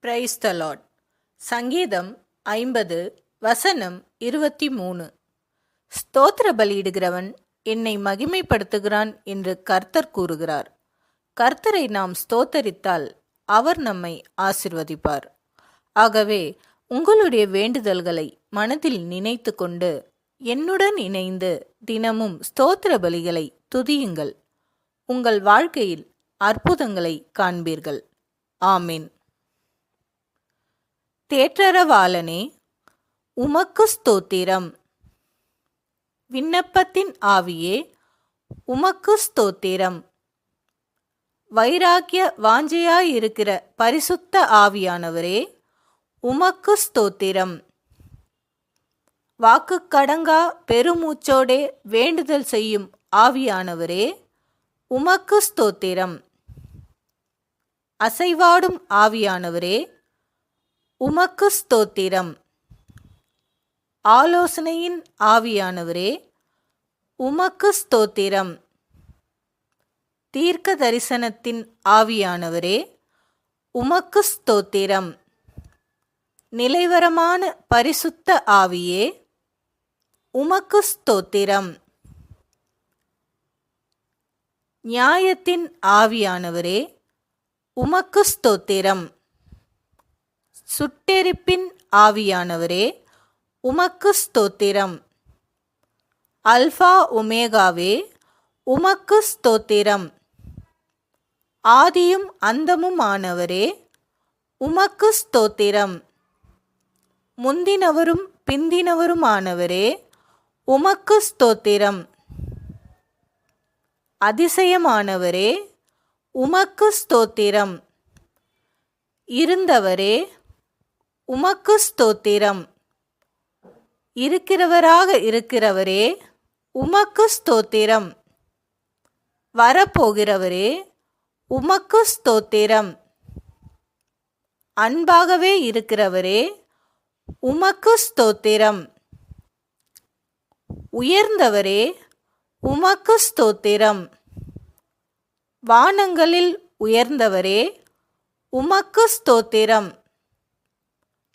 Praise the சங்கீதம் ஐம்பது வசனம் இருபத்தி மூணு ஸ்தோத்திர பலியிடுகிறவன் என்னை மகிமைப்படுத்துகிறான் என்று கர்த்தர் கூறுகிறார். கர்த்தரை நாம் ஸ்தோத்தரித்தால் அவர் நம்மை ஆசிர்வதிப்பார். ஆகவே உங்களுடைய வேண்டுதல்களை மனதில் நினைத்து கொண்டு என்னுடன் இணைந்து தினமும் ஸ்தோத்திர பலிகளை துதியுங்கள். உங்கள் வாழ்க்கையில் அற்புதங்களை காண்பீர்கள். ஆமீன். தேற்றரவாளனே உமக்கு ஸ்தோத்திரம். விண்ணப்பத்தின் ஆவியே உமக்கு ஸ்தோத்திரம். வைராக்கிய வாஞ்சையாயிருக்கிற பரிசுத்த ஆவியானவரே உமக்கு ஸ்தோத்திரம். வாக்கு கடங்கா பெருமூச்சோடே வேண்டுதல் செய்யும் ஆவியானவரே உமக்கு ஸ்தோத்திரம். அசைவாடும் ஆவியானவரே உமக்கு ஸ்தோத்திரம். ஆலோசனையின் ஆவியானவரே உமக்கு ஸ்தோத்திரம். தீர்க்க தரிசனத்தின் ஆவியானவரே உமக்கு ஸ்தோத்திரம். நிலைவரமான பரிசுத்த ஆவியே உமக்கு ஸ்தோத்திரம். நியாயத்தின் ஆவியானவரே உமக்கு ஸ்தோத்திரம். சுட்டெரிப்பின் ஆவியானவரே உமக்கு ஸ்தோத்திரம். அல்ஃபா ஒமேகாவே உமக்கு ஸ்தோத்திரம். ஆதியும் அந்தமுமானவரே உமக்கு ஸ்தோத்திரம். முந்தினவரும் பிந்தினவருமானவரே உமக்கு ஸ்தோத்திரம். அதிசயமானவரே உமக்கு ஸ்தோத்திரம். இருந்தவரே உமக்கு ஸ்தோத்திரம். இருக்கிறவராக இருக்கிறவரே உமக்கு ஸ்தோத்திரம். வரப்போகிறவரே உமக்கு ஸ்தோத்திரம். அன்பாகவே இருக்கிறவரே உமக்கு ஸ்தோத்திரம். உயர்ந்தவரே உமக்கு ஸ்தோத்திரம். வானங்களில் உயர்ந்தவரே உமக்கு ஸ்தோத்திரம்.